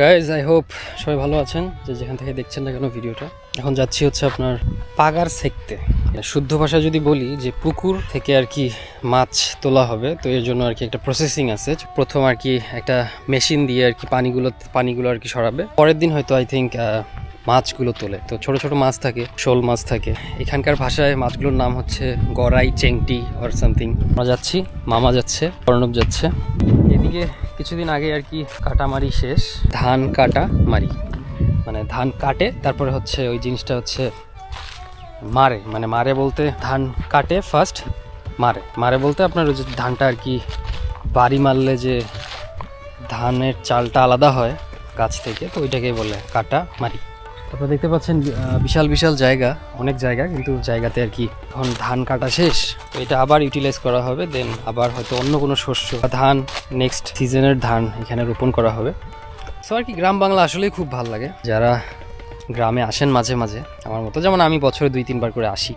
Guys I hope সবাই ভালো আছেন। যে যেখান থেকে দেখছেন না কেন ভিডিওটা। এখন যাচ্ছি হচ্ছে আপনার পাগার সেকতে। শুদ্ধ ভাষায় যদি বলি, যে পুকুর থেকে আর কি মাছ তোলা হবে, তো এর জন্য আর কি একটা প্রসেসিং আছে। প্রথম আর কি একটা মেশিন দিয়ে আর কি পানিগুলো পানিগুলো আর কি সরাবে। পরের দিন হয়তো আই থিঙ্ক মাছগুলো তোলে। তো ছোট ছোট মাছ থাকে, শোল মাছ থাকে। এখানকার ভাষায় মাছগুলোর নাম হচ্ছে গড়াই, চেংটি অর সামথিং আমরা যাচ্ছি, মামা যাচ্ছে, অর্ণব যাচ্ছে। এদিকে কিছুদিন আগে আর কি কাটামারি শেষ। ধান কাটা মারি। মানে ধান কাটে, তারপরে হচ্ছে ওই জিনিসটা হচ্ছে মারে। মানে মারে বলতে ধান কাটে ফার্স্ট মারে। মারে বলতে আপনার ওই যে ধানটা আর কি বাড়ি মারলে যে ধানের চালটা আলাদা হয় গাছ থেকে, তো ওইটাকেই বলে কাটা মারি তারপর দেখতে পাচ্ছেন বিশাল বিশাল জায়গা, অনেক জায়গা, কিন্তু জায়গাতে আর কি এখন ধান কাটা শেষ। এটা আবার ইউটিলাইজ করা হবে দেন আবার হয়তো অন্য কোনো শস্য বা ধান নেক্সট সিজনের ধান এখানে রোপণ করা হবে। সো আর কি গ্রাম বাংলা আসলেই খুব ভালো লাগে। যারা গ্রামে আসেন মাঝে মাঝে, আমার মতো, যেমন আমি বছরে দুই, তিনবার করে আসি।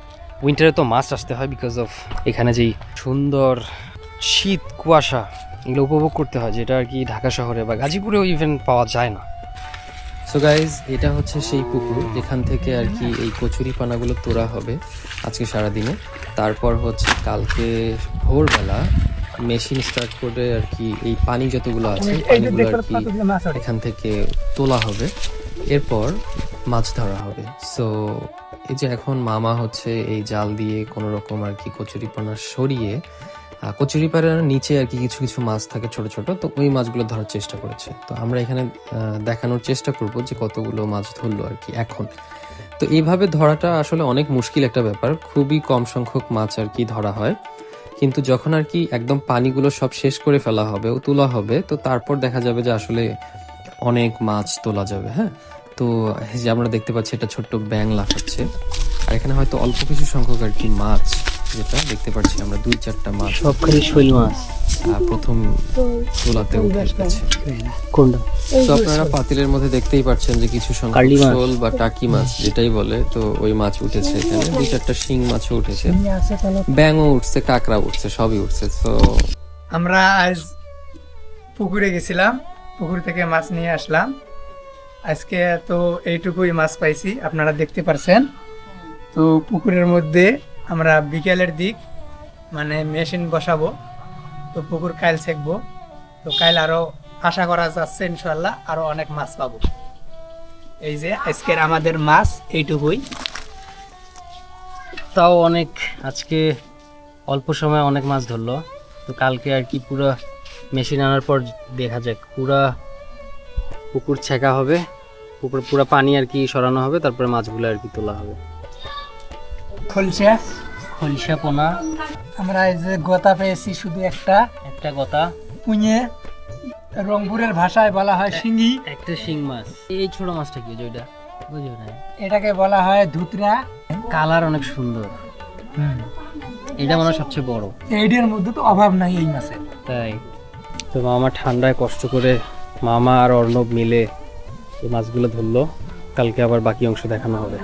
উইন্টারে তো মাস্ট আসতে হয় বিকজ অফ এখানে যেই সুন্দর শীত, কুয়াশা, এগুলো উপভোগ করতে হয়, যেটা আর কি ঢাকা শহরে বা গাজীপুরেও ইভেন পাওয়া যায় না। সো গাইজ এটা হচ্ছে সেই পুকুর। যেখান থেকে আর কি এই কচুরি পানাগুলো তোলা হবে আজকে সারাদিনে। তারপর হচ্ছে কালকে ভোরবেলা মেশিন স্টার্ট করে আর কি এই পানি যতগুলো আছে পানিগুলো আর কি এখান থেকে তোলা হবে। এরপর মাছ ধরা হবে। সো এই যে এখন মামা হচ্ছে এই জাল দিয়ে কোনো রকম আর কি কচুরিপানা সরিয়ে আহ, কচুরিপানার নিচে আর কি কিছু কিছু মাছ থাকে ছোট ছোট তো ওই মাছগুলো ধরার চেষ্টা করেছে। তো আমরা এখানে দেখানোর চেষ্টা করব যে কতগুলো মাছ ধরলো আর কি এখন। তো এইভাবে ধরাটা আসলে অনেক মুশকিল একটা ব্যাপার খুবই কম সংখ্যক মাছ আর কি ধরা হয়। কিন্তু যখন আর কি একদম পানিগুলো সব শেষ করে ফেলা হবে ও তোলা হবে তো তারপর দেখা যাবে যে আসলে অনেক মাছ তোলা যাবে হ্যাঁ? তো যে আমরা দেখতে পাচ্ছি এটা ছোট্ট ব্যাং লাফাচ্ছে। আর এখানে হয়তো অল্প কিছু সংখ্যক আর কি মাছ। যেটা দেখতে পাচ্ছি আমরা দুই চারটা মাছ সবখানে শৈল মাছ। প্রথম তোলাতে উঠে কোনটা? তো আপনারা পাতিলের মধ্যে দেখতেই পাচ্ছেন যে কিছু সংখ্যক শোল বা টাকি মাছ যেটাই বলে তো ওই মাছ উঠেছে এখানে। দুই চারটা শিং মাছও উঠেছে। ব্যাঙও উঠছে কাঁকড়া উঠছে সবই উঠছে তো আমরা আজ পুকুরে গেছিলাম পুকুর থেকে মাছ নিয়ে আসলাম। আজকে তো এইটুকুই মাছ পাইছি আপনারা দেখতে পারছেন। তো পুকুরের মধ্যে আমরা বিকেলের দিক মানে মেশিন বসাবো, তো পুকুর কাইল ছেকবো, তো কাইল আরও আশা করা যাচ্ছে ইনশাল্লাহ আরও অনেক মাছ পাবো। এই যে আজকের আমাদের মাছ এইটুকুই। তাও অনেক, আজকে অল্প সময় অনেক মাছ ধরলো। তো কালকে আর কি পুরো মেশিন আনার পর দেখা যাক, পুরা পুকুর ছেঁকা হবে, পুকুর, পুরো পানি আর কি সরানো হবে, তারপরে মাছগুলো আর কি তোলা হবে। খলসা। খলিশা পোনা আমরা এই যে গোতা পেয়েছি শুধু একটা। একটা গতা। পুঁয়ে রংপুরের ভাষায় বলা হয় শিঙ্গি একটা শিং মাছ। এই ছোট মাছটা কি যেটা বুঝি না। এটাকে বলা হয় ধুতরা। কালার অনেক সুন্দর। এটা মনে সবচেয়ে বড়। এইটার মধ্যে তো অভাব নাই এই মাছের। তাই। তো মামা ঠান্ডায় কষ্ট করে মামা আর অর্ণব মিলে এই মাছগুলো ধরলো। কালকে আবার বাকি অংশ দেখানো হবে।